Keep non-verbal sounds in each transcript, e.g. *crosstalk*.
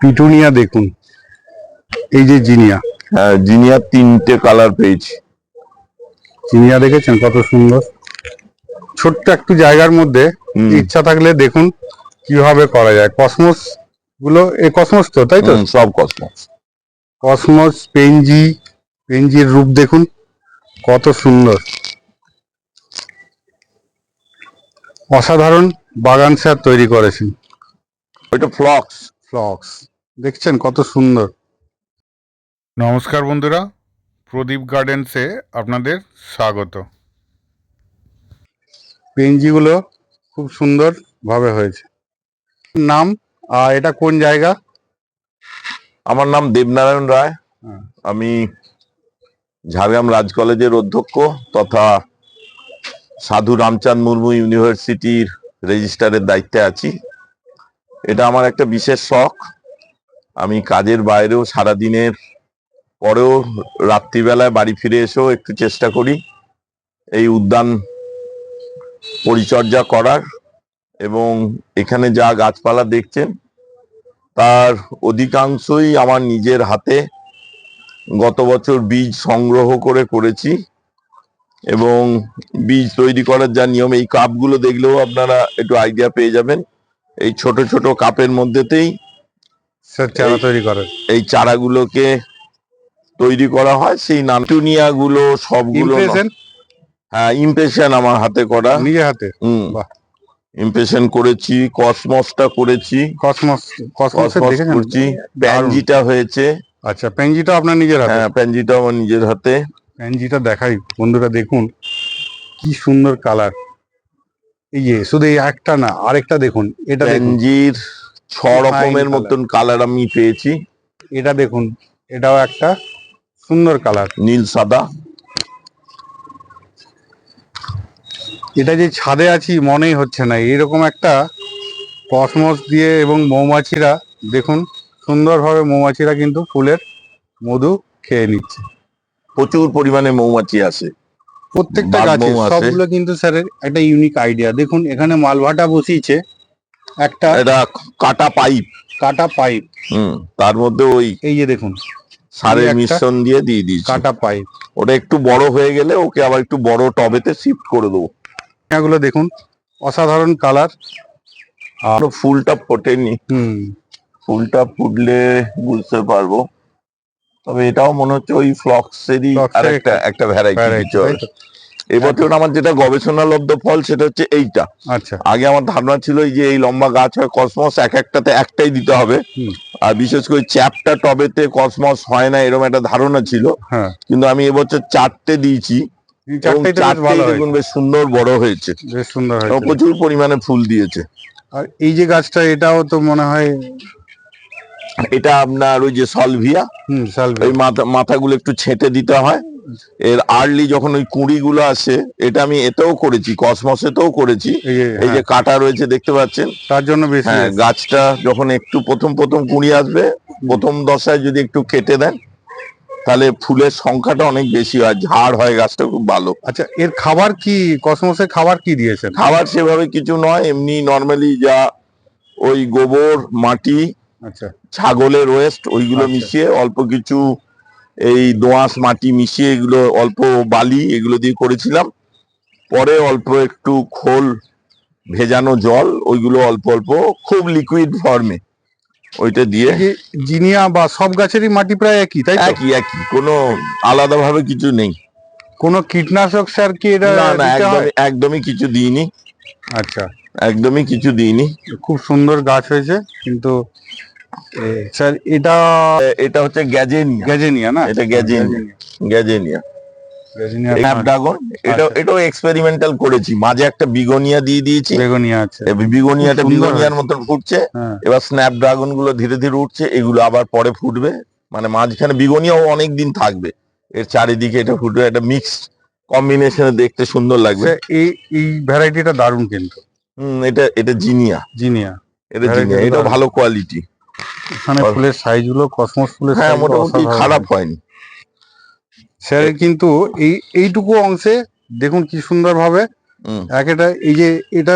Petunia দেখুন। এই যে জিনিয়া। হ্যাঁ জিনিয়া তিনটে কালার পেয়েছি। জিনিয়া দেখেছেন? কত সুন্দর। ছোট্ট একটু জায়গার মধ্যে ইচ্ছা থাকলে দেখুন কীভাবে করা যায়। কসমোসগুলো এই কসমোস তো তাই তো? সব কসমস। কসমোস পেঞ্জি পেঞ্জির রূপ দেখুন কত সুন্দর। অসাধারণ বাগান স্যার তৈরি করেছেন। ওইটা ফ্লক্স। ফ্লক্স। দেখছেন কত সুন্দর। নমস্কার বন্ধুরা প্রদীপ গার্ডেন্সে আপনাদের স্বাগত। পেঞ্জিগুলো খুব সুন্দর ভাবে হয়েছে। নাম আর এটা কোন জায়গা? আমার নাম দেবনারায়ণ রায়। আমি ঝাড়গ্রাম রাজ কলেজের অধ্যক্ষ তথা সাধু রামচাঁদ মুর্মু ইউনিভার্সিটির রেজিস্ট্রারের দায়িত্বে আছি। এটা আমার একটা বিশেষ শখ। আমি কাজের বাইরেও সারাদিনের পরেও রাত্রিবেলায় বাড়ি ফিরে এসেও একটু চেষ্টা করি এই উদ্যান পরিচর্যা করার এবং এখানে যা গাছপালা দেখছেন, তার অধিকাংশই আমার নিজের হাতে। গত বছর বীজ সংগ্রহ করে করেছি এবং বীজ তৈরি করার যা নিয়ম, এই কাপগুলো দেখলেও আপনারা একটু আইডিয়া পেয়ে যাবেন। এই ছোট ছোট কাপের মধ্যেতেই চারা এই- তৈরি করেন এই চারাগুলোকে তৈরি করা হয় সেই নামটুনিয়া গুলো সবগুলো হ্যাঁ ইমপ্রেশন আমার হাতে করা। নিজে হাতে? হুম। ইমপ্রেশন করেছি কসমসটা করেছি। কসমস কসমস করছি। প্যানজিটা হয়েছে। আচ্ছা পেঞ্জিটা আপনার নিজের হাতে? হ্যাঁ প্যানজিটা আমার নিজের হাতে। প্যানজিটা দেখাই বন্ধুরা দেখুন কি সুন্দর কালার এই যে শুধু এই একটা না আরেকটা দেখুন এটা প্যানজির ছ রকমের মতন কালার আমি পেয়েছি। এটা দেখুন এটাও একটা সুন্দর কালার নীল সাদা। এটা যে ছাদে আছি মনেই হচ্ছে না। এরকম একটা কসমস দিয়ে এবং মৌমাছিরা দেখুন সুন্দরভাবে মৌমাছিরা কিন্তু ফুলের মধু খেয়ে নিচ্ছে। প্রচুর পরিমাণে মৌমাছি আসে। প্রত্যেকটা গাছে সবগুলো কিন্তু স্যারের একটা ইউনিক আইডিয়া দেখুন এখানে মালভাটা বসিয়েছে। একটা এটা কাটা পাইপ। কাটা পাইপ। হুম তার মধ্যে ওই এই যে দেখুন সারের একটা মিশ্রণ দিয়ে দিয়ে দিয়েছি। কাটা পাইপ। ওটা একটু বড় হয়ে গেলে ওকে আবার একটু বড় টবেতে শিফট করে দেবো। এগুলো দেখুন অসাধারণ কালার। আর ফুলটা ফোটেনি। হুম। ফুলটা ফুটলে বুঝতে পারব। তবে এটাও মনে হচ্ছে ওই ফ্লক্সেরই Phlox আর একটা ভ্যারাইটি? এবছর আমার যেটা গবেষণালব্ধ ফল সেটা হচ্ছে এইটা। আচ্ছা। আগে আমার ধারণা ছিল যে এই লম্বা গাছ হয় কসমস এক একটাতে একটাই দিতে হবে। আর বিশেষ করে চ্যাপটা টবেতে কসমস হয় না এরকম একটা ধারণা ছিল। হ্যাঁ। কিন্তু আমি এবছর চারটে দিয়েছি দেখুন বেশ সুন্দর বড় হয়েছে। প্রচুর পরিমাণে ফুল দিয়েছে। আর এই যে গাছটা এটাও তো মনে হয় এটা আপনার ওই যে সলভিয়া। ওই মাথা মাথাগুলো একটু ছেঁটে দিতে হয়। এর আর্লি যখন ওই কুঁড়িগুলো আসে এটা আমি এতেও করেছি কসমসেতেও করেছি। এই যে হ্যাঁ, কাটা রয়েছে দেখতে পাচ্ছেন? তার জন্য বেশি হ্যাঁ গাছটা যখন একটু প্রথম প্রথম কুঁড়ি আসবে প্রথম দশায় যদি একটু কেটে দেন তাহলে ফুলের সংখ্যাটা অনেক বেশি হয় ঝাড় হয় গাছটা খুব ভালো। আচ্ছা এর খাবার কি কসমসের খাবার কি দিয়েছেন? খাবার সেভাবে কিছু নয় এমনি নর্মালি যা ওই গোবর মাটি আচ্ছা। ছাগলের ওয়েস্ট ওইগুলো আচ্ছা। মিশিয়ে অল্প কিছু এই দোআঁশ মাটি মিশিয়ে এগুলো অল্প বালি এগুলো দিয়ে করেছিলাম। পরে অল্প একটু খোল ভেজানো জল ওইগুলো অল্প অল্প খুব লিকুইড ফর্মে ওইটা দিয়ে জিনিয়া বা সব গাছেরই মাটি প্রায় একই তাই একই একই কোনো আলাদা ভাবে কিছু নেই। কোনো কীটনাশক স্যার কি এটা না না একদমই একদমই কিছু দিইনি। আচ্ছা। একদমই কিছু দিইনি। খুব সুন্দর গাছ হয়েছে কিন্তু স্যার এটা এটা হচ্ছে গ্যাজেনিয়া। গ্যাজেনিয়া না? এটা গ্যাজেনিয়া। গ্যাজেনিয়া। স্ন্যাপড্রাগন এটা আচ্ছা। এটাও এক্সপেরিমেন্টাল করেছি। মাঝে একটা বিগোনিয়া দিয়ে দিয়েছি। বেগুনিয়া আছে বিগোনিয়াটা বিগোনিয়ার মতন ফুটছে। হ্যাঁ। এবার স্ন্যাপড্রাগনগুলো ধীরে ধীরে উঠছে এগুলো আবার পরে ফুটবে। মানে মাঝখানে বিগোনিয়াও অনেক দিন থাকবে। এর চারিদিকে এটা ফুটবে একটা মিক্সড কম্বিনেশনে দেখতে সুন্দর লাগবে। এই এই ভ্যারাইটিটা দারুণ কিন্তু। হুম এটা এটা জিনিয়া। জিনিয়া। এটা জিনিয়া। এটা ভালো কোয়ালিটি এখানে ফুলের সাইজগুলো কসমস ফুলের হ্যাঁ মোটামুটি খারাপ হয়নি। স্যার কিন্তু এই এইটুকু অংশে দেখুন কি সুন্দর ভাবে এক এটা এই যে এটা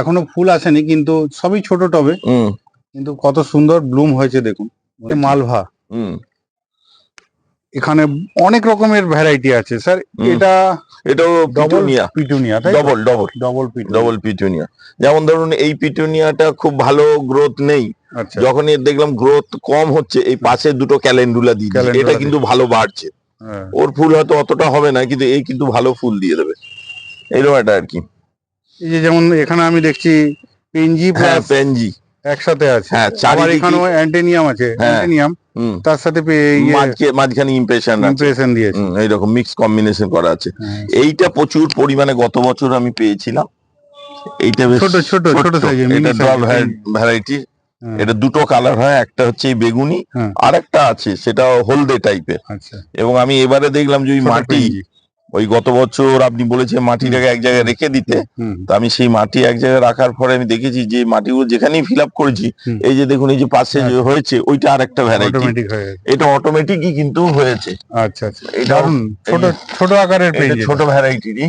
এখনও ফুল আসেনি কিন্তু সবই ছোট টবে। কিন্তু কত সুন্দর ব্লুম হয়েছে দেখুন। মালভা। এখানে অনেক রকমের ভ্যারাইটি আছে স্যার। এটা এটাও পিটুনিয়া পিটুনিয়া তাই double double double double petunia যেমন ধরুন এই পিটুনিয়াটা খুব ভালো গ্রোথ নেই। আচ্ছা। যখন এর দেখলাম গ্রোথ কম হচ্ছে এই পাশে দুটো ক্যালেন্ডুলা দিয়ে। এটা কিন্তু ভালো বাড়ছে। হ্যাঁ। ওর ফুল হয়তো অতটা হবে না কিন্তু এই কিন্তু ভালো ফুল দিয়ে দেবে। এরকম একটা আর কি। এই যে যেমন এখানে আমি দেখছি পেনজি হ্যাঁ পেনজি একসাথে আছে। হ্যাঁ, চারিদিকে- এখানেও অ্যান্টেনিয়াম আছে। হ্যাঁ। অ্যান্টেনিয়াম তার সাথে ইয়ে মাঝখানে ইমপ্রেশন ইমপ্রেশন দিয়েছে। এইরকম মিক্স কম্বিনেশন করা আছে। হ্যাঁ। এইটা প্রচুর পরিমাণে গত বছর আমি পেয়েছিলাম। এইটা ছোট ছোট ছোট সাইজের এটা ডল ভ্যারাইটি এটা দুটো কালার হয় একটা হচ্ছে বেগুনি হ্যাঁ। আর একটা আছে সেটা হলদে টাইপের আচ্ছা। এবং আমি এবারে দেখলাম যে ওই মাটি। ওই গত বছর আপনি বলেছেন মাটিটাকে এক জায়গায় রেখে দিতে। তো আমি সেই মাটি এক জায়গায় রাখার পরে আমি দেখেছি যে মাটিগুলো যেখানেই ফিল আপ করেছি এই যে দেখুন এই যে পাশে যে হয়েছে ওইটা আর একটা ভ্যারাইটি এটা অটোমেটিকই কিন্তু হয়েছে। আচ্ছা আচ্ছা। এটা ছোট ছোট আকারের ছোট ভ্যারাইটিরই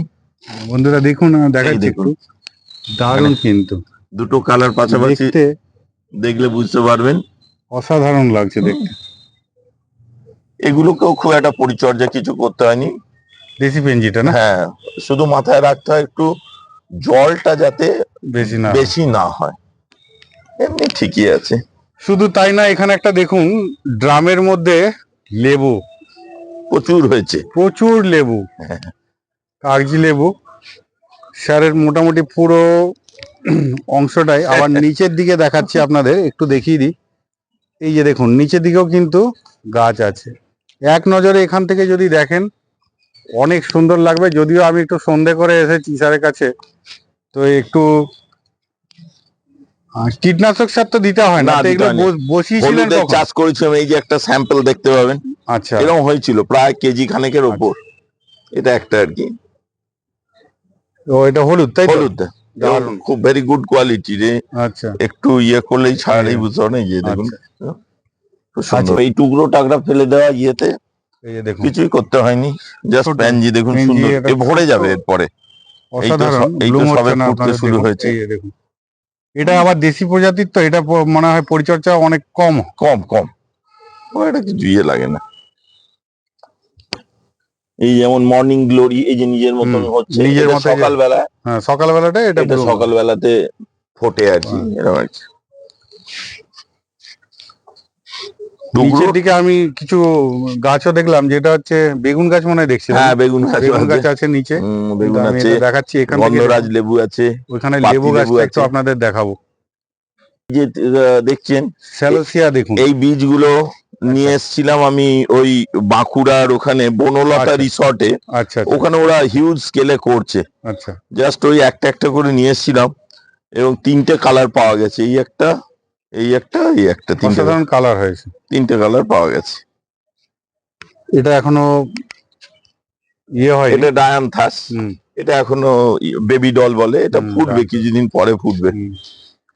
বন্ধুরা দেখুন দেখাচ্ছি দেখুন। একটু। দারুণ কিন্তু। দুটো কালার পাশাপাশি দেখলে বুঝতে পারবেন। অসাধারণ লাগছে দেখতে। এগুলোকেও খুব একটা পরিচর্যা কিছু করতে হয়নি। দেশি পেনজিটা না? হ্যাঁ শুধু মাথায় রাখতে হয় একটু জলটা যাতে বেশি না বেশি না হয়। এমনি ঠিকই আছে। শুধু তাই না এখানে একটা দেখুন ড্রামের মধ্যে লেবু। প্রচুর হয়েছে। প্রচুর লেবু। হ্যাঁ। কাগজি লেবু। স্যারের মোটামুটি পুরো অংশটাই। আবার *laughs* নিচের দিকে দেখাচ্ছি আপনাদের একটু দেখিয়ে দিই। এই যে দেখুন নিচের দিকেও কিন্তু গাছ আছে। এক নজরে এখান থেকে যদি দেখেন অনেক সুন্দর লাগবে যদিও আমি একটু সন্ধে করে এসেছি স্যারের কাছে। তো একটু কীটনাশক সার তো দিতে হয় না বসিয়েছিলেন চাষ করেছিলাম এই যে একটা স্যাম্পল দেখতে পাবেন। আচ্ছা। এরকম হয়েছিল প্রায় কেজি খানেকের ওপর। এটা একটা আর কি। তো এটা হলুদ তাই হলুদ। খুব ভেরি গুড কোয়ালিটি রে। আচ্ছা। একটু ইয়ে করলেই ছাড়াই বুঝতে এই যে দেখুন। আচ্ছা। এই টুকরো টাকরা ফেলে দেওয়া ইয়েতে। কিছুই করতে হয়নি জাস্ট প্যানজি দেখুন সুন্দর। এ ভরে যাবে এরপরে। অসাধারণ। এই তো সবে ফুটতে শুরু হয়েছে। দেখুন। এটা আবার দেশি প্রজাতির তো এটা মনে হয় পরিচর্যা অনেক কম। কম কম। ও এটা কিছু ইয়ে লাগে না। এই যেমন মর্নিং গ্লোরি এই যে নিজের মতন হচ্ছে নিজের মতো সকালবেলা হ্যাঁ সকালবেলাটা এটা সকালবেলাতে ফোটে আর কি। এরকম আর কি নিচের দিকে আমি কিছু গাছও দেখলাম যেটা হচ্ছে বেগুন গাছ মনে হয় দেখছি হ্যাঁ বেগুন গাছ বেগুন গাছ আছে নিচে। বেগুন আছে। দেখাচ্ছি এখান গন্ধরাজ লেবু আছে ওইখানে পাতি লেবু গাছটা একটু আপনাদের দেখাবো। এই যে দেখছেন স্যালোসিয়া দেখুন। এই বীজগুলো নিয়ে এসেছিলাম আমি ওই বাঁকুড়ার ওখানে বনলতা আচ্ছা। রিসর্টে। আচ্ছা আচ্ছা, ওখানে ওরা হিউজ স্কেলে করছে। আচ্ছা। জাস্ট ওই একটা একটা করে নিয়ে এসেছিলাম এবং তিনটে কালার পাওয়া গেছে। এই একটা এই একটা এই একটা তিনটে অসাধারণ কালার হয়েছে। তিনটে কালার পাওয়া গেছে। এটা এখনও ইয়ে হয় এটা ডায়ান্থাস এটা এখনও বেবি ডল বলে এটা ফুটবে কিছুদিন পরে ফুটবে।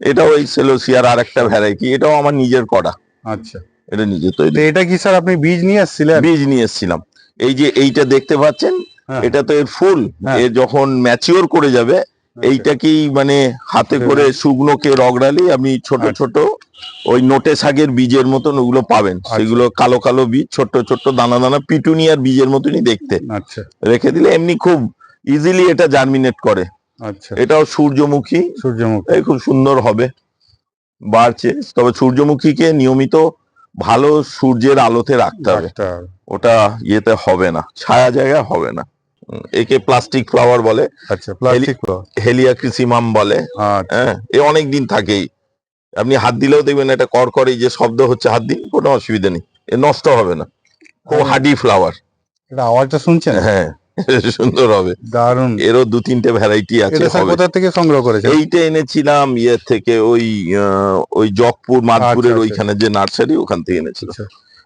এটাও এই সেলোসিয়ার আর একটা ভ্যারাইটি এটাও আমার নিজের করা। আচ্ছা। এটা নিজে তো এটা কি স্যার আপনি বীজ নিয়ে এসেছিলেন? বীজ নিয়ে এসেছিলাম। এই যে এইটা দেখতে পাচ্ছেন হ্যাঁ। এটা তো এর ফুল। হ্যাঁ। এর যখন ম্যাচিওর করে যাবে এইটাকেই মানে হাতে আচ্ছা। করে শুকনোকে রগড়ালি আপনি ছোট আচ্ছা। ছোট ওই নোটে শাকের বীজের মতন ওগুলো পাবেন। আচ্ছা। সেগুলো কালো কালো বীজ ছোট ছোট দানা দানা পিটুনিয়ার বীজের মতনই দেখতে। আচ্ছা। রেখে দিলে এমনি খুব ইজিলি এটা জার্মিনেট করে। আচ্ছা। এটাও সূর্যমুখী। সূর্যমুখী। খুব সুন্দর হবে। বাড়ছে। তবে সূর্যমুখীকে নিয়মিত ভালো সূর্যের আলোতে রাখতে হবে। ওটা ইয়েতে হবে না। ছায়া জায়গায় হবে না। একে প্লাস্টিক ফ্লাওয়ার বলে। আচ্ছা প্লাস্টিক হেলিয়া ক্রিসিমাম বলে। আচ্ছা। হ্যাঁ এ অনেক দিন থাকেই। আপনি হাত দিলেও দেখবেন এটা কর করে যে শব্দ হচ্ছে হাত দিন কোনো অসুবিধা নেই। এ নষ্ট হবে না। খুব হার্ডি ফ্লাওয়ার এটা আওয়াজটা শুনছেন? হ্যাঁ *laughs* সুন্দর হবে। দারুণ এরও দু তিনটে ভ্যারাইটি আছে কোথা থেকে সংগ্রহ করেছেন? এইটা এনেছিলাম ইয়ে থেকে ওই ওই জগপুর মাদপুরের আচ্ছা, আচ্ছা। ওইখানে যে নার্সারি ওখান থেকে এনেছিলাম।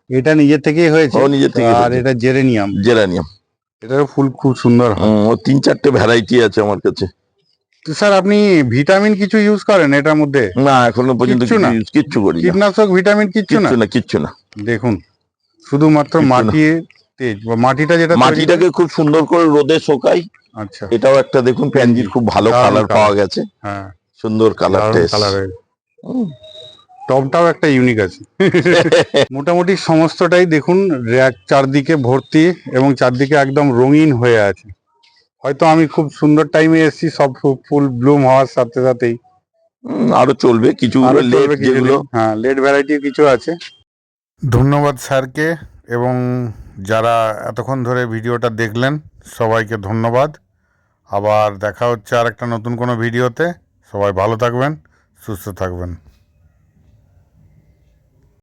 এটা নিজের থেকেই হয়েছে? ও থেকে আর এটা জেরেনিয়াম জেরানিয়াম এটারও ফুল খুব সুন্দর হয়। ও তিন চারটে ভ্যারাইটি আছে আমার কাছে। তো স্যার আপনি ভিটামিন কিছু ইউজ করেন এটার মধ্যে? না এখনও পর্যন্ত কিচ্ছু না? কিচ্ছু করি না কীটনাশক ভিটামিন কিচ্ছু না? কিচ্ছু না কিচ্ছু না। দেখুন শুধুমাত্র কিচ্ছু না। মাটির তেজ বা মাটিটা যেটা তৈরি মাটিটাকে খুব সুন্দর করে রোদে শোকাই। আচ্ছা। এটাও একটা দেখুন প্যানজির খুব ভালো দারুণ কালার colour। পাওয়া গেছে। হ্যাঁ। সুন্দর কালারটা কালার টবটাও একটা ইউনিক আছে। *laughs* মোটামুটি সমস্তটাই দেখুন র্যাক চারদিকে ভর্তি এবং চারদিকে একদম রঙিন হয়ে আছে। হয়তো আমি খুব সুন্দর টাইমে এসেছি সব ফু- ফুল ব্লুম হওয়ার সাথে সাথেই। আরও চলবে কিছু। হ্যাঁ লেট ভ্যারাইটির কিছু আছে। ধন্যবাদ স্যারকে এবং যারা এতক্ষণ ধরে ভিডিওটা দেখলেন সবাইকে ধন্যবাদ। আবার দেখা হচ্ছে আর একটা নতুন কোনো ভিডিওতে। সবাই ভালো থাকবেন সুস্থ থাকবেন।